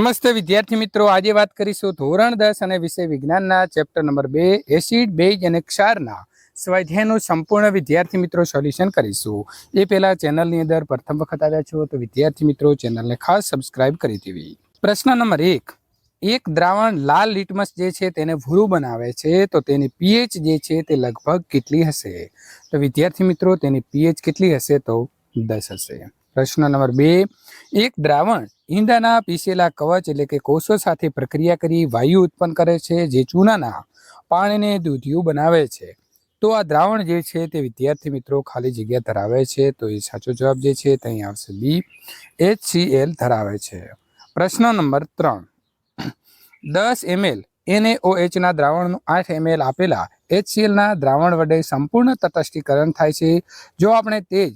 નમસ્તે વિદ્યાર્થી મિત્રો, આજે વાત કરીશું ધોરણ દસ અને વિષય વિજ્ઞાનના ચેપ્ટર નંબર બે એસિડ બેઝ અને ક્ષારના સ્વાધ્યાયનું સંપૂર્ણ વિદ્યાર્થી મિત્રો સોલ્યુશન કરીશું. એ પહેલાં ચેનલની અંદર પ્રથમ વખત આવ્યા છો તો વિદ્યાર્થી મિત્રો, ચેનલને ખાસ સબસ્ક્રાઇબ કરી દેવી. પ્રશ્ન નંબર એક એક દ્રાવણ લાલ લિટમસ જે છે તેને ભૂરું બનાવે છે, તો તેની પીએચ જે છે તે લગભગ કેટલી હશે? તો વિદ્યાર્થી મિત્રો, તેની પીએચ કેટલી હશે તો દસ હશે. પ્રશ્ન નંબર બે, એક દ્રાવણ ઈંડાના પીસેલા કવચ એટલે કે કોષો સાથે પ્રક્રિયા કરી વાયુ ઉત્પન્ન કરે છે, જે ચૂનાના પાણીને દૂધિયું બનાવે છે. તો આ દ્રાવણ જે છે તે વિદ્યાર્થી મિત્રો ખાલી જગ્યા ધરાવે છે, તો એ સાચો જવાબ જે છે તે અહીં આવશે. બી એલ ધરાવે છે. પ્રશ્ન નંબર ત્રણ, દસ એમએલ ના દ્રાવણનું આઠ એમએલ આપેલા એચ સી એલના દ્રાવણ વડે સંપૂર્ણ તટસ્થીકરણ થાય છે. જો આપણે તે જ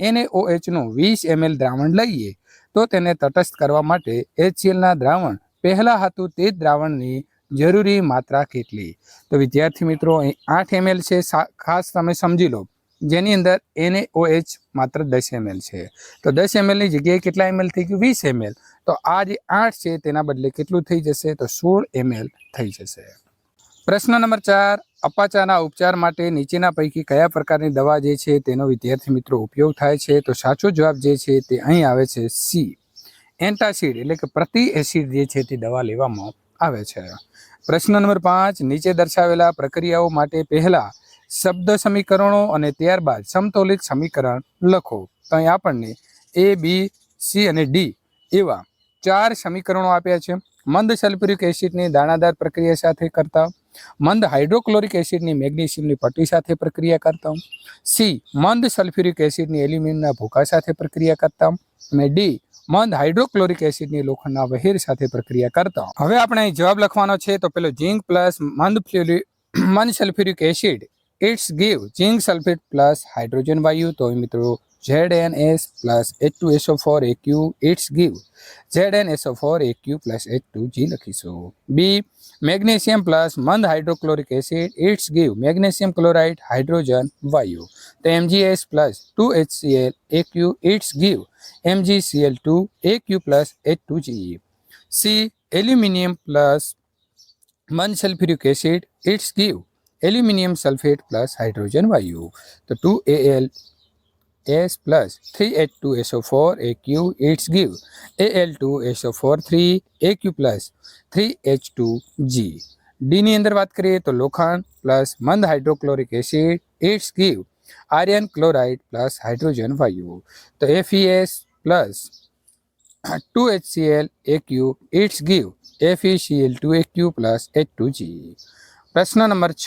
NaOH નું વીસ એમએલ દ્રાવણ લઈએ, તો તેને તટસ્થ કરવા માટે એચસીએલના દ્રાવણ, પહેલાં હતું તે જ દ્રાવણની જરૂરી માત્રા કેટલી? તો વિદ્યાર્થી મિત્રો, અહીં આઠ એમએલ છે ખાસ તમે સમજી લો, જેની અંદર એનએઓએચ માત્ર દસ એમએલ છે. તો દસ એમએલની જગ્યાએ કેટલા એમએલ થઈ ગયું? વીસ એમએલ તો આ જે આઠ છે તેના બદલે કેટલું થઈ જશે? તો સોળ એમએલ થઈ જશે. પ્રશ્ન નંબર ચાર અપાચાના ઉપચાર માટે નીચેના પૈકી કયા પ્રકારની દવા જે છે તેનો વિદ્યાર્થી મિત્રો ઉપયોગ થાય છે? તો સાચો જવાબ જે છે તે અહીં આવે છે સી. એન્ટાસિડ એટલે કે પ્રતિ એસિડ જે છે તે દવા લેવામાં આવે છે. પ્રશ્ન નંબર પાંચ, નીચે દર્શાવેલા પ્રક્રિયાઓ માટે પહેલા શબ્દ સમીકરણો અને ત્યારબાદ સમતોલિત સમીકરણ લખો. તો અહીં આપણને એ બી સી અને ડી એવા ચાર સમીકરણો આપ્યા છે. મંદ સલ્ફ્યુરિક એસિડની દાણાદાર પ્રક્રિયા સાથે કરતા મંદ હાઇડ્રોક્લોરિક એસિડની મેગ્નેશિયમની પટ્ટી સાથે પ્રક્રિયા કરતા સી, મંદ સલ્ફ્યુરિક એસિડની એલ્યુમિનિયમના ભૂકા સાથે પ્રક્રિયા કરતા અને ડી, મંદ હાઇડ્રોક્લોરિક એસિડની લોખંડના વહેર સાથે પ્રક્રિયા કરતા હવે આપણે જવાબ લખવાનો છે, તો પેલો ઝીંક પ્લસ મંદ ફ્લ્યુરી મંદ sulphuric acid. It's give, zinc sulphate plus hydrogen વાયુ. તો મિત્રો Z N S plus H two S O four A Q. It's give. Z N S O four A Q plus H two G લખીશું. B magnesium plus મંદ hydrochloric acid it's give magnesium chloride, hydrogen, વાયુ. તો MgS plus two HCl A AQ, it's give. MgCl two A Q plus H two G C, aluminium plus મંદ sulphuric acid, it's give. Aluminium sulphate plus hydrogen, વાયુ. તો two L S plus three H two S O four A Q it's give L two S O four three A Q plus three H two G ડીની અંદર વાત કરીએ તો લોખંડ plus મંદ hydrochloric acid it's give iron chloride plus hydrogen વાયુ. તો FeS plus two HCl A Q it's give FeCl two A Q plus H two G પ્રશ્ન number છ.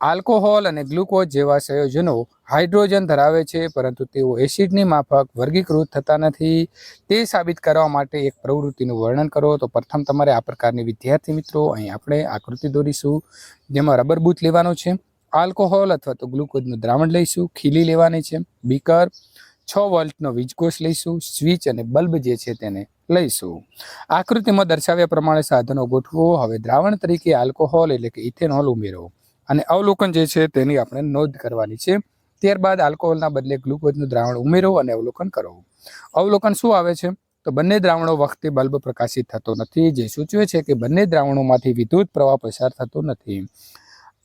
આલ્કોહોલ અને ગ્લુકોઝ જેવા સંયોજનો હાઇડ્રોજન ધરાવે છે, પરંતુ તેઓ એસિડની માફક વર્ગીકૃત થતા નથી. તે સાબિત કરવા માટે એક પ્રવૃત્તિનું વર્ણન કરો. તો પ્રથમ તમારે આ પ્રકારની વિદ્યાર્થી મિત્રો, અહીં આપણે આકૃતિ દોરીશું, જેમાં રબર બૂથ લેવાનો છે. આલ્કોહોલ અથવા તો ગ્લુકોઝનું દ્રાવણ લઈશું, ખીલી લેવાની છે. બીકર, છ વોલ્ટનો વીજકોષ લઈશું, સ્વિચ અને બલ્બ જે છે તેને લઈશું. આકૃતિમાં દર્શાવ્યા પ્રમાણે સાધનો ગોઠવો. હવે દ્રાવણ તરીકે આલ્કોહોલ એટલે કે ઇથેનોલ ઉમેરો. અને અવલોકન જે છે તેની આપણે નોંધ કરવાની છે. ત્યારબાદ આલ્કોહોલના બદલે ગ્લુકોઝનું દ્રાવણ ઉમેરો અને અવલોકન કરો. અવલોકન શું આવે છે? તો બંને દ્રાવણો વખતે બલ્બ પ્રકાશિત થતો નથી, જે સૂચવે છે કે બંને દ્રાવણોમાંથી વિદ્યુત પ્રવાહ પસાર થતો નથી.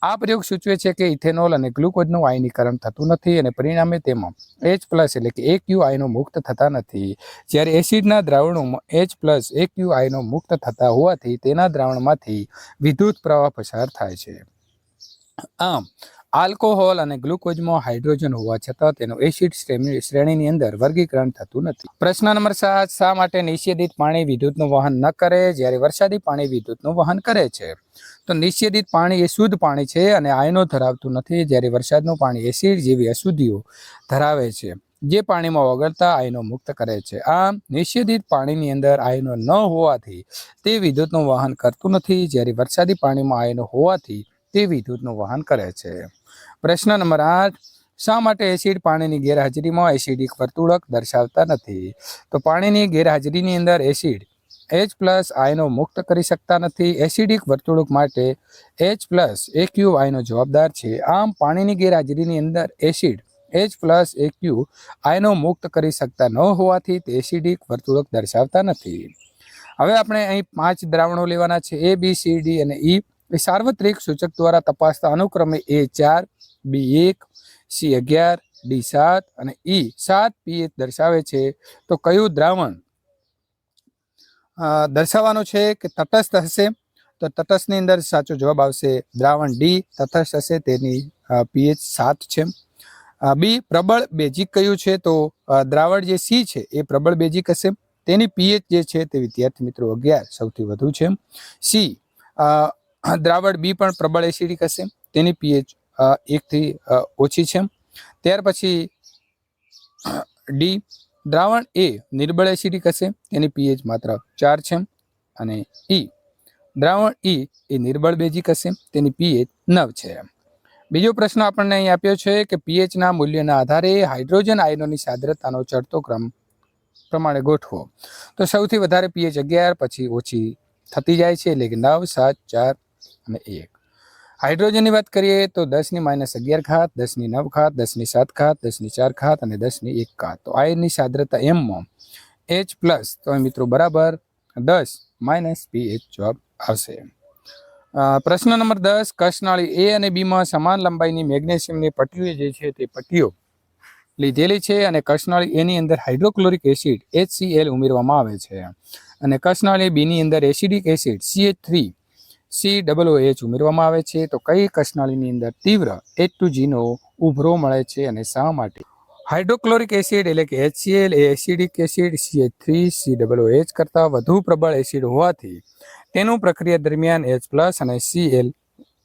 આ પ્રયોગ સૂચવે છે કે ઇથેનોલ અને ગ્લુકોઝનું આયનીકરણ થતું નથી અને પરિણામે તેમાં એચ પ્લસ એટલે કે એક યુ આયનો મુક્ત થતા નથી. જ્યારે એસિડના દ્રાવણોમાં એચ પ્લસ એક યુ આયનો મુક્ત થતા હોવાથી તેના દ્રાવણમાંથી વિદ્યુત પ્રવાહ પસાર થાય છે. આમ, આલ્કોહોલ અને ગ્લુકોઝમાં હાઇડ્રોજન હોવા છતાં તેનું એસિડ શ્રેણી, શ્રેણીની અંદર વર્ગીકરણ થતું નથી. પ્રશ્ન નંબર સાત, શા માટે નિષેધિત પાણી વિદ્યુતનું વહન ન કરે? જ્યારે વરસાદી પાણી વિદ્યુતનું વહન કરે છે. તો નિષેધિત પાણી એ શુદ્ધ પાણી છે અને આયનો ધરાવતું નથી. જ્યારે વરસાદનું પાણી એસિડ જેવી અશુદ્ધિઓ ધરાવે છે, જે પાણીમાં ઓગળતા આયનો મુક્ત કરે છે. આમ, નિષેધિત પાણીની અંદર આયનો ન હોવાથી તે વિદ્યુતનું વહન કરતું નથી. જ્યારે વરસાદી પાણીમાં આયનો હોવાથી તે વિદ્યુતનું વહન કરે છે. પ્રશ્ન નંબર આઠ, શા માટે એસિડ પાણીની ગેરહાજરીમાં એસિડિક વર્તુળક દર્શાવતા નથી? તો પાણીની ગેરહાજરીની અંદર એસિડ એચ પ્લસ આયનો મુક્ત કરી શકતા નથી. એસિડિક વર્તુળક માટે એચ પ્લસ એક્યુ આયનો જવાબદાર છે. આમ પાણીની ગેરહાજરીની અંદર એસિડ એચ પ્લસ એક્યુ આયનો મુક્ત કરી શકતા ન હોવાથી તે એસિડિક વર્તુળક દર્શાવતા નથી. હવે આપણે અહીં પાંચ દ્રાવણો લેવાના છે. એ બી સી ડી અને ઈ એ સાર્વત્રિક સૂચક દ્વારા તપાસતા અનુક્રમે એ ચાર, બી એક, સી અગિયાર, ડી સાત અને ઈ સાત પીએચ દર્શાવે છે. તો કયું દ્રાવણ દર્શાવવાનું છે કે તટસ્થ હશે? તો તટસ્થની અંદર સાચો જવાબ આવશે દ્રાવણ ડી, તટસ્થ હશે તેની પીએચ સાત છે. બી પ્રબળ બેઝિક કયું છે? તો દ્રાવણ જે સી છે એ પ્રબળ બેઝિક હશે. તેની પીએચ જે છે તે વિદ્યાર્થી મિત્રો અગિયાર સૌથી વધુ છે. સી દ્રાવણ બી પણ પ્રબળ એસિડિક હશે. તેની પીએચ એકથી ઓછી છે. ત્યાર પછી, ડી, દ્રાવણ એ નિર્બળ એસિડિક હશે, તેની પીએચ માત્ર ચાર છે. અને ઈ, દ્રાવણ ઈ એ નિર્બળ બેઝિક હશે, તેની પીએચ નવ છે. બીજો પ્રશ્ન આપણને અહીં આપ્યો છે કે પીએચના મૂલ્યના આધારે હાઇડ્રોજન આયનોની સાંદ્રતાનો ચડતો ક્રમ પ્રમાણે ગોઠવો. તો સૌથી વધારે પીએચ અગિયાર, પછી ઓછી થતી જાય છે, એટલે કે નવ, સાત, ચાર અને એક. હાઇડ્રોજનની વાત કરીએ તો દસની માઇનસ અગિયાર ખાત દસની નવ ખાત દસની સાત ખાત દસની ચાર ખાત અને દસની એક ખાત તો આયનની સાંદ્રતા એમમાં એચ પ્લસ તો મિત્રો બરાબર દસ માઇનસ પી એચ જવાબ આવશે. પ્રશ્ન નંબર દસ કસનાળી એ અને બીમાં સમાન લંબાઈની મેગ્નેશિયમની પટ્ટીઓ જે છે તે પટ્ટીઓ લીધેલી છે અને કસનાળી એની અંદર હાઇડ્રોક્લોરિક એસિડ HCl ઉમેરવામાં આવે છે. અને કસનાળી બીની અંદર acidic acid CH three C double H ઉમેરવામાં આવે છે. તો કઈ કસનાળીની અંદર તીવ્ર એચ ટુ જીનો ઉભરો મળે છે અને શા માટે? હાઇડ્રોક્લોરિક એસિડ એટલે કે એચસીએલ એ acidic acid CH three C double H કરતાં વધુ પ્રબળ એસિડ હોવાથી તેનું પ્રક્રિયા દરમિયાન એચ પ્લસ અને સીએલ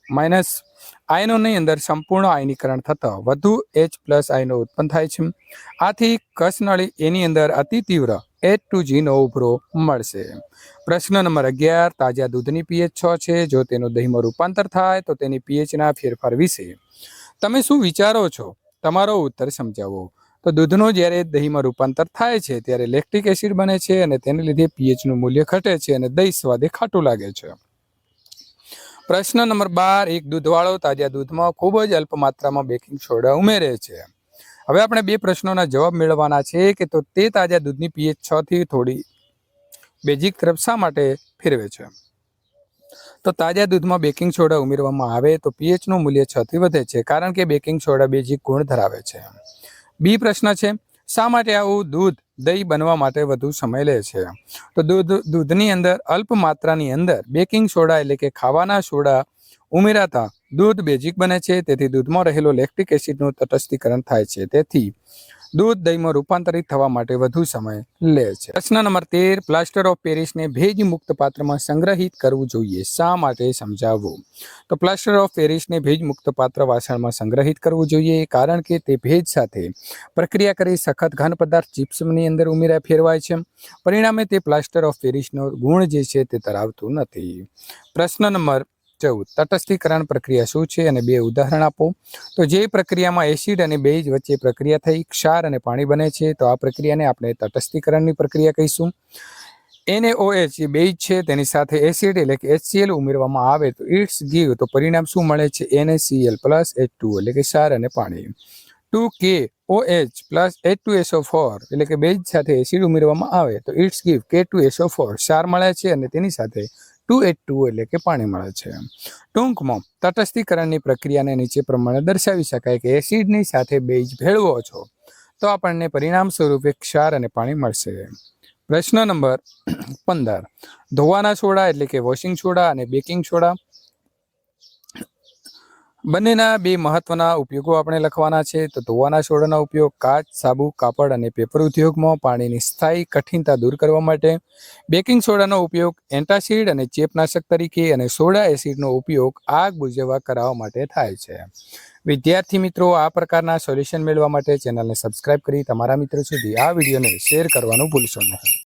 માઇનસ આયનોની અંદર સંપૂર્ણ આયનીકરણ થતાં વધુ એચ પ્લસ આયનો ઉત્પન્ન થાય છે. આથી કસનળી એની અંદર અતિ તીવ્ર એચ ટુ જીનો ઉભરો મળશે. પ્રશ્ન નંબર અગિયાર, તાજા દૂધની પીએચ છ છે. જો તેનું દહીંમાં રૂપાંતર થાય, તો તેની પીએચના ફેરફાર વિશે. તમે શું વિચારો છો? તમારો ઉત્તર સમજાવો. તો દૂધનું જ્યારે દહીંમાં રૂપાંતર થાય છે, ત્યારે લેક્ટિક એસિડ બને છે અને તેને લીધે પીએચનું મૂલ્ય ઘટે છે અને દહીં સ્વાદે ખાટું લાગે છે. પ્રશ્ન નંબર બાર, એક દૂધવાળો તાજા દૂધમાં ખૂબ જ અલ્પ માત્રામાં બેકિંગ સોડા ઉમેરે છે. હવે આપણે બે પ્રશ્નોના જવાબ મેળવવાના છે કે તો તે તાજા દૂધની પીએચ છ થી થોડી બેઝિક તરફ શા માટે ફેરવે છે? તો તાજા દૂધમાં બેકિંગ સોડા ઉમેરવામાં આવે તો પીએચનું મૂલ્ય છ થી વધે છે કારણ કે બેકિંગ સોડા બેઝિક ગુણ ધરાવે છે. બી પ્રશ્ન છે, શા માટે આવું દૂધ દહીં બનવા માટે વધુ સમય લે છે? તો દૂધ, દૂધની અંદર અલ્પ માત્રાની અંદર બેકિંગ સોડા એટલે કે ખાવાના સોડા ઉમેરાતા દૂધ બેઝિક બને છે, તેથી દૂધમાં રહેલો લેક્ટિક એસિડનું તટસ્થીકરણ થાય છે, તેથી દૂધ દહીંમાં રૂપાંતરિત થવા માટે વધુ સમય લે છે. પ્રશ્ન નંબર તેર, પ્લાસ્ટર ઓફ પેરિસને ભેજ મુક્ત પાત્રમાં સંગ્રહિત કરવું જોઈએ, શા માટે સમજાવવું તો પ્લાસ્ટર ઓફ પેરિસને ભેજ મુક્ત પાત્ર વાસણમાં સંગ્રહિત કરવું જોઈએ, કારણ કે તે ભેજ સાથે પ્રક્રિયા કરી સખત ઘન પદાર્થ ચિપ્સની અંદર ઉમેરા ફેરવાય છે. પરિણામે તે પ્લાસ્ટર ઓફ પેરિસનો ગુણ જે છે તે ધરાવતું નથી. પ્રશ્ન નંબર ચૌદ. તટસ્થીકરણ પ્રક્રિયા શું છે? અને બે ઉદાહરણ આપો. તો જે પ્રક્રિયામાં એસિડ અને બેઝ વચ્ચે પ્રક્રિયા થઈ, ક્ષાર અને પાણી બને છે, તો આ પ્રક્રિયાને આપણે તટસ્થીકરણની પ્રક્રિયા કહીશું. એનએઓએચ જે બેઝ છે, તેની સાથે એસિડ એટલે કે એચસીએલ ઉમેરવામાં આવે તો ઇટ્સ ગીવ, તો પરિણામ શું મળે છે? એનએસીએલ પ્લસ એચ ટુ એટલે કે ક્ષાર અને પાણી. Two K OH plus H two S O four એટલે કે બેઝ સાથે એસિડ ઉમેરવામાં આવે તો it's give. K two S O four ક્ષાર મળે છે અને તેની સાથે ટુ એટ ટુ એટલે કે પાણી મળે છે. ટૂંકમાં, તટસ્થીકરણની પ્રક્રિયાને નીચે પ્રમાણે દર્શાવી શકાય કે એસિડની સાથે બેઝ ભેળવો છો, તો આપણને પરિણામ સ્વરૂપે ક્ષાર અને પાણી મળશે. પ્રશ્ન નંબર પંદર. ધોવાના સોડા એટલે કે વોશિંગ સોડા અને બેકિંગ સોડા બંનેના બે મહત્વના ઉપયોગો આપણે લખવાના છે. તો ધોવાના સોડાનો ઉપયોગ કાચ, સાબુ, કાપડ અને પેપર ઉદ્યોગમાં પાણીની સ્થાયી કઠિનતા દૂર કરવા માટે, બેકિંગ સોડાનો ઉપયોગ એન્ટાસિડ અને ચેપનાશક તરીકે અને સોડા એસિડનો ઉપયોગ આગ બુઝાવવા કરાવવા માટે થાય છે. વિદ્યાર્થી મિત્રો, આ પ્રકારના સોલ્યુશન મેળવવા માટે ચેનલને સબસ્ક્રાઇબ કરી તમારા મિત્રો સુધી આ વિડીયોને શેર કરવાનું ભૂલશો નહીં.